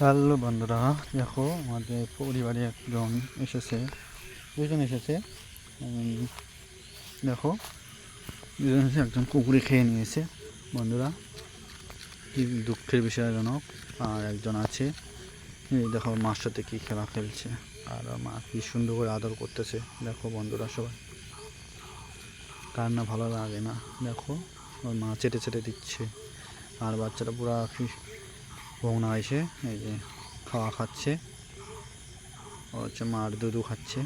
Hello বন্ধুরা, দেখো আমাদের পরিবারে একজন এসেছে, দুজন এসেছে। দেখো, দুজন এসে একজন কুকুরে খেয়ে নিয়েছে, বন্ধুরা। কি দুঃখের বিষয়জনক আর একজন আছে। দেখো, মার সাথে কী খেলা খেলছে, আর মা কি সুন্দর করে আদর করতেছে। দেখো বন্ধুরা সবাই, কার না ভালো লাগে না। দেখো, ওর মা চেটে চেটে দিচ্ছে, আর বাচ্চাটা পুরো বৌনা এসে এই যে খাওয়া খাচ্ছে। ও হচ্ছে মার দুধু খাচ্ছে।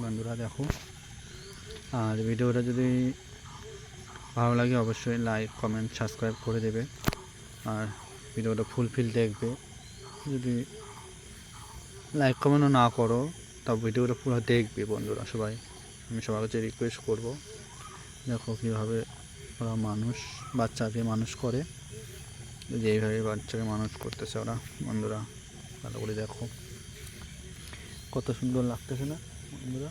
বন্ধুরা দেখো। আর ভিডিওটা যদি ভালো লাগে অবশ্যই লাইক কমেন্ট সাবস্ক্রাইব করে দেবে। আর ভিডিওটা ফুলফিল দেখবে। যদি লাইক কমেন্টও না করো তা ভিডিওটা পুরো দেখবে বন্ধুরা সবাই। আমি সবার কাছে রিকোয়েস্ট করব। দেখো কীভাবে ওরা মানুষ, বাচ্চাকে মানুষ করে। যে এইভাবে বাচ্চাকে মানুষ করতেছে ওরা, বন্ধুরা, ভালো করে দেখো। কত সুন্দর লাগতেছে না, বন্ধুরা?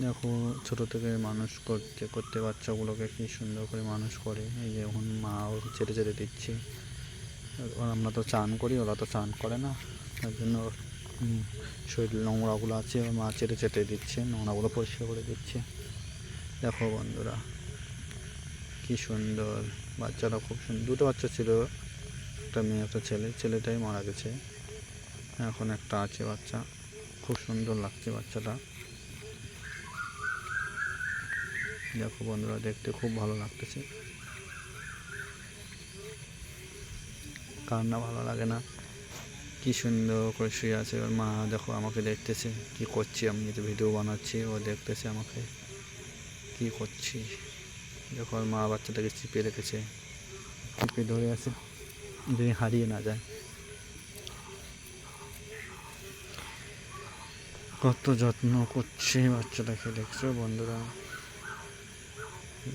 দেখো, ছোট থেকে মানুষ করতে করতে বাচ্চাগুলোকে কি সুন্দর করে মানুষ করে। এই যে এখন মা ও চেটে চেটে দিচ্ছে। আমরা তো চান করি, ওরা তো চান করে না। তার জন্য শরীর নোংরাগুলো আছে মা চেটে চেটে দিচ্ছে, নোংরাগুলো পরিষ্কার করে দিচ্ছে। দেখো, বন্ধুরা কি সুন্দর। বাচ্চারা খুব সুন্দর দুটো বাচ্চা ছিল, একটা মেয়ে, একটা ছেলে। ছেলেটাই মারা গেছে। এখন একটা আছে বাচ্চা। খুব সুন্দর লাগছে বাচ্চাটা। দেখো বন্ধুরা, দেখতে খুব ভালো লাগতেছে। কার না ভালো লাগে না। কি সুন্দর করে শুয়ে আছে। ওর মা দেখো আমাকে দেখতেছে। কি করছি আমি? ভিডিও বানাচ্ছি, ও দেখতেছে আমাকে। কি করছি? ওর মা বাচ্চাটাকে চিপে রেখেছে, চিপে ধরে আছে যদি হারিয়ে না যায়। কত যত্ন করছে বাচ্চাটাকে, দেখছ বন্ধুরা?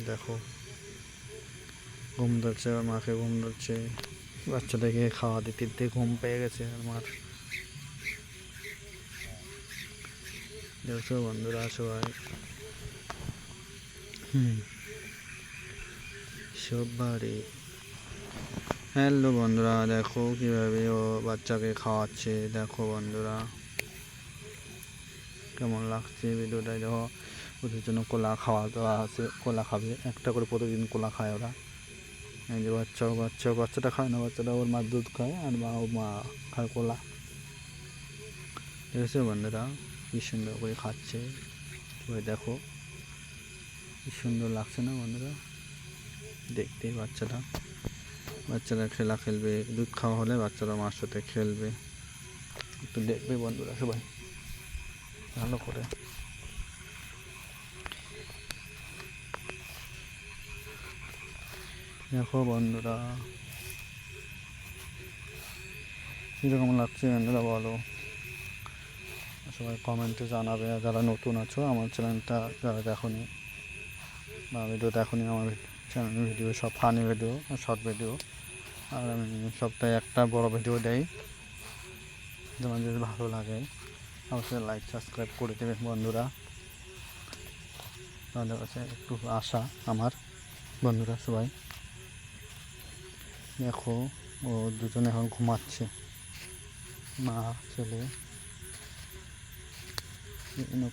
দেখো। ঘুম ধরছে, ওর মাকে ঘুম ধরছে। বাচ্চাটাকে খাওয়া দিতে দিতে ঘুম পেয়ে গেছে আর মার। দেখছ বন্ধুরা সবাই? হুম। সবারই হ্যালো বন্ধুরা, দেখো কীভাবে ও বাচ্চাকে খাওয়াচ্ছে। দেখো বন্ধুরা, কেমন লাগছে ভিডিওটায় দেখো, ওদের জন্য কোলা খাওয়া দাওয়া আছে, কোলা খাবে। একটা করে প্রতিদিন কোলা খায় ওরা। এই যে বাচ্চা বাচ্চা, বাচ্চাটা খায় না, বাচ্চাটা ওর মার দুধ খায় আর মা ও মা খায় কোলা। ঠিক আছে বন্ধুরা, কি সুন্দর করে খাচ্ছে। দেখো, কি সুন্দর লাগছে না বন্ধুরা? দেখতে বাচ্চাটা। বাচ্চারা খেলা খেলবে, দুধ খাওয়া হলে বাচ্চারা মার সাথে খেলবে। একটু দেখবে বন্ধুরা সবাই। ভালো করে। দেখো বন্ধুরা। কীরকম লাগছে বন্ধুরা বলো? সবাই কমেন্টে জানাবে। যারা নতুন আছো, আমার চ্যানেলটা যারা দেখনি, বা ভিডিও দেখনি, আমার চ্যানেল ভিডিও সব ফানি ভিডিও শর্ট ভিডিও আর আমি সপ্তাহে একটা বড় ভিডিও দেই। তোমার যদি ভালো লাগে, অবশ্যই লাইক সাবস্ক্রাইব করে দেবে বন্ধুরা। তাহলে কাছে একটু আশা আমার, বন্ধুরা সবাই। দেখো, ও দুজনে এখন ঘুমাচ্ছে। মা, ছেলে।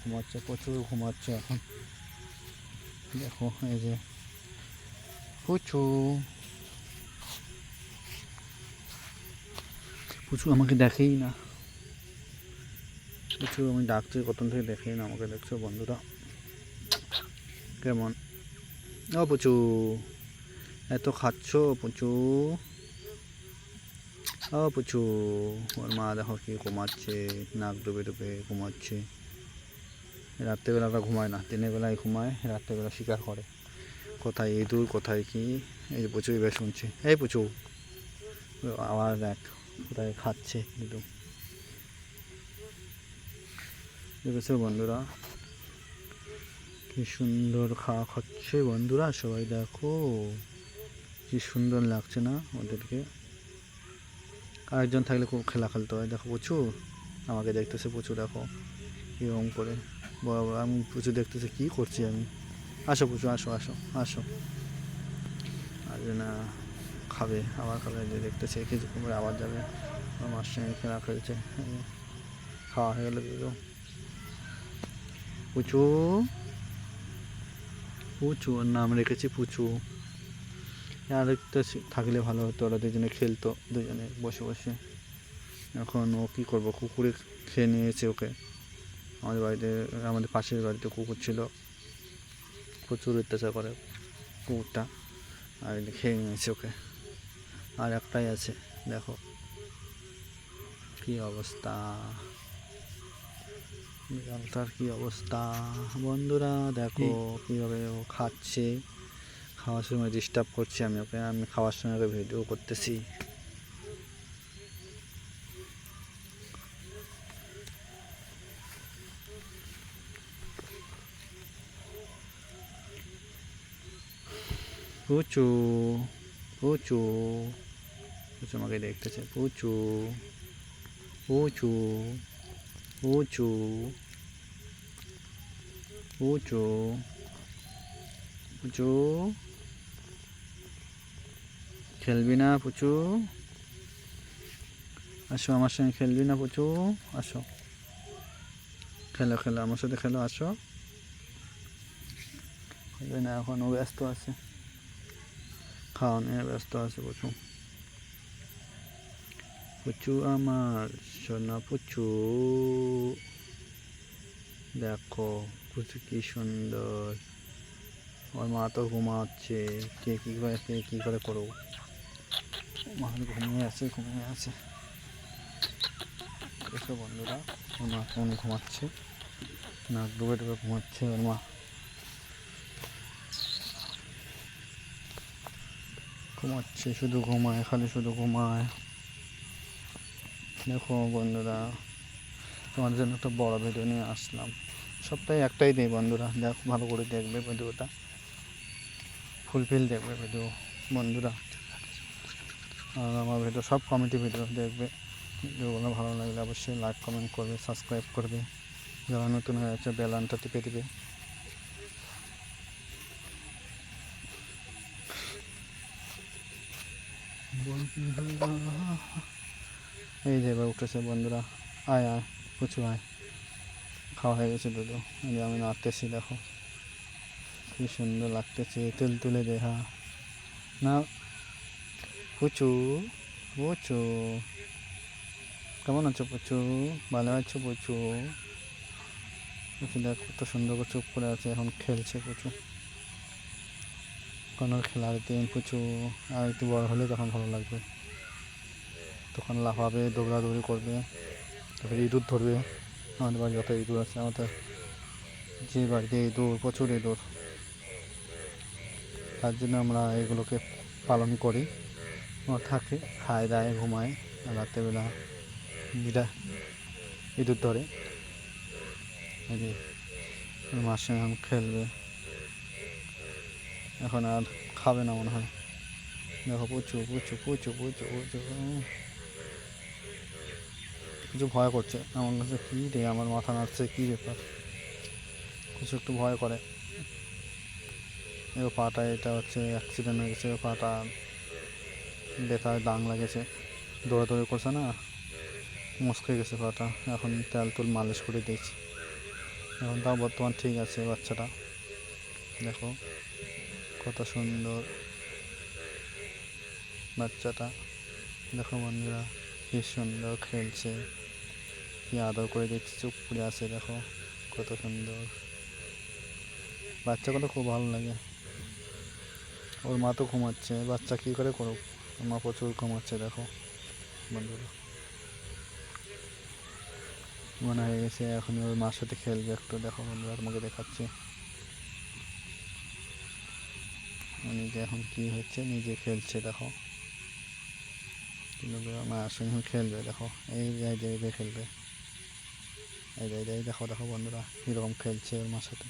ঘুমাচ্ছে, প্রচুর ঘুমাচ্ছে এখন। দেখো, এই যে পুচু পুচু আমাকে দেখেই না। পুচু আমি ডাকছি কতক্ষণ থেকে দেখেই না আমাকে দেখছ বন্ধুরা। কেমন? ও পুচু এত খাচ্ছ? পুচু ও পুচু ওর মা দেখো কি ঘুমাচ্ছে, নাক ডুবে ডুবে ঘুমাচ্ছে। রাত্রেবেলাটা ঘুমায় না, দিনের বেলায় ঘুমায়, রাত্রেবেলা শিকার করে। কোথায় ইঁদুর কোথায় কি? এই যে পুচু এবার শুনছে। এই পুচু আবার দেখ, কোথায় খাচ্ছে দেখেছ বন্ধুরা? কি সুন্দর খাওয়া খাচ্ছে বন্ধুরা, সবাই দেখো। কি সুন্দর লাগছে না ওদেরকে। আরেকজন থাকলে খুব খেলা খেলতে হয়। দেখো প্রচুর। আমাকে দেখতেছে প্রচুর, দেখো। এরকম করে। বড় বড় আমি প্রচুর দেখতেছে, কী করছি আমি? আসো প্রচুর আসো আসো আসো। আর না, খাবে, আবার খাবে, যে দেখতেছে কিছুক্ষণ পরে আবার যাবে। আমার মার সঙ্গে খেলা খেলছে। খাওয়া হয়ে গেলো দুটো। পুচু? পুচু, ওর নাম রেখেছি পুচু। আর একটা থাকলে ভালো হতো, ওরা দুজনে খেলতো, দুজনে বসে বসে। এখন ও কী করব? কুকুরে খেয়ে নিয়েছে ওকে। আমাদের বাড়িতে, আমাদের পাশের বাড়িতে কুকুর ছিল। প্রচুর অত্যাচার করে কুকুরটা। আর খেয়ে নিয়েছে ওকে। আর একটাই আছে দেখো। কি অবস্থা? বিড়ালটার কি অবস্থা? বন্ধুরা দেখো কীভাবে ও খাচ্ছে। খাওয়ার সময় ডিস্টার্ব করছি আমি ওকে। আমি খাওয়ার সময় ওকে ভিডিও করতেছি। পুচু পুচু পুচু আমাকে দেখতেছে পুচু পুচু পুচু পুচু পুচু খেলবি না পুচু আসো আমার সঙ্গে খেলবি না পুচু আসো। খেলো খেলো, আমার সাথে খেলো, আসো। না, এখন ও ব্যস্ত আছে। খাওয়া নিয়ে ব্যস্ত আছে প্রচুর। পুচু আমার সোনা পুচু দেখো পুচু কি সুন্দর। ওর মা তো ঘুমাচ্ছে। কে কী করে, কে কী করে করো মা ঘুমিয়ে আছে ঘুমিয়ে আছে। এসো বন্ধুরা, ওর মা কেমন ঘুমাচ্ছে। নাক ডুবে ডুবে ঘুমাচ্ছে ওর মা। ঘুমাচ্ছে, শুধু ঘুমায়, খালি শুধু ঘুমায়। দেখো বন্ধুরা, তোমাদের জন্য একটা বড় ভিডিও নিয়ে আসলাম। সপ্তাহে একটাই দিই বন্ধুরা, দেখো ভালো করে দেখবে ভিডিওটা ফুলফিল দেখবে ভিডিও বন্ধুরা। আর আমার ভিডিও সব কমেডি ভিডিও দেখবে। ভিডিওগুলো ভালো লাগলে অবশ্যই লাইক কমেন্ট করবে সাবস্ক্রাইব করবে। যারা নতুন হয়ে আছে বেলানটা টিপে দিবে। এই যে এবার উঠেছে বন্ধুরা। আয় আয় প্রচুর আয়। খাওয়া হয়ে গেছে দুটো। এই যে আমি নাড়তেছি, দেখো। কি সুন্দর লাগতেছে, তুল তুলে দেখা না পুচু পুচু কেমন আছো পুচু ভালো আছো পুচু দেখ, কত সুন্দর করে চুপ করে আছে, এখন খেলছে পুচু কোনো খেলার দিন পুচু আর একটু বড় হলে তখন ভালো লাগবে। তখন লাফাবে, দৌড়াদৌড়ি করবে, তারপরে ইঁদুর ধরবে। আমাদের বাড়ি যত ইঁদুর আছে, আমাদের যে বাড়িতে ইঁদুর, প্রচুর ইঁদুর। তার জন্য আমরা এগুলোকে পালন করি। থাকে, খায়, দায়, ঘুমায় রাত্রেবেলা বিরা ইঁদুর ধরে। এখন খেলবে। এখন আর খাবে না মনে হয়। দেখো প্রচুর প্রচুর প্রচুর প্রচুর প্রচুর। কিছু ভয় করছে আমার কাছে। কী রে, আমার মাথা নাড়ছে, কী ব্যাপার? কিছু একটু ভয় করে। এবার পাটা, এটা হচ্ছে অ্যাক্সিডেন্ট হয়ে গেছে। পাটা ব্যথায় দাং লেগেছে। দৌড়াদৌড়ি করছে না? মুসকে গেছে পাটা। এখন তেল তুল মালিশ করে দিয়েছি। এখন তাও বর্তমান ঠিক আছে বাচ্চাটা। দেখো। কত সুন্দর বাচ্চাটা। দেখো বন্ধুরা, কি সুন্দর খেলছে। কি আদর করে দিচ্ছে চুপ করে আছে, দেখো কত সুন্দর। বাচ্চাগুলো খুব ভালো লাগে। ওর মা তো ঘুমাচ্ছে, বাচ্চা কী করে করুক? ওর মা প্রচুর ঘুমাচ্ছে, দেখো বন্ধুরা। মনে হয়ে গেছে এখন ওর মার সাথে খেলবে একটু, দেখো বন্ধুরা তোমাকে দেখাচ্ছে ও নিজে এখন কি হচ্ছে, নিজে খেলছে, দেখো। এখন খেলবে, দেখো। এই যে এই যে খেলবে। এই যে, এই দেখো দেখো, বন্ধুরা, কীরকম খেলছে ওর মার সাথে।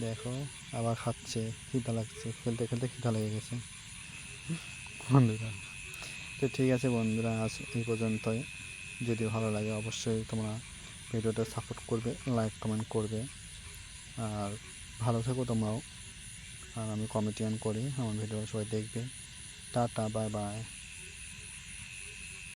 দেখো, আবার খাচ্ছে, খিদা লাগছে। খেলতে খেলতে খিদা লেগে গেছে। বন্ধুরা, তো ঠিক আছে বন্ধুরা, আজ এই পর্যন্তই। যদি ভালো লাগে, অবশ্যই তোমরা ভিডিওটা সাপোর্ট করবে লাইক কমেন্ট করবে। আর ভালো থেকো তোমরাও। আর আমি কমেডিয়ান করি আমার ভিডিও সবাই দেখবে টাটা বাই বাই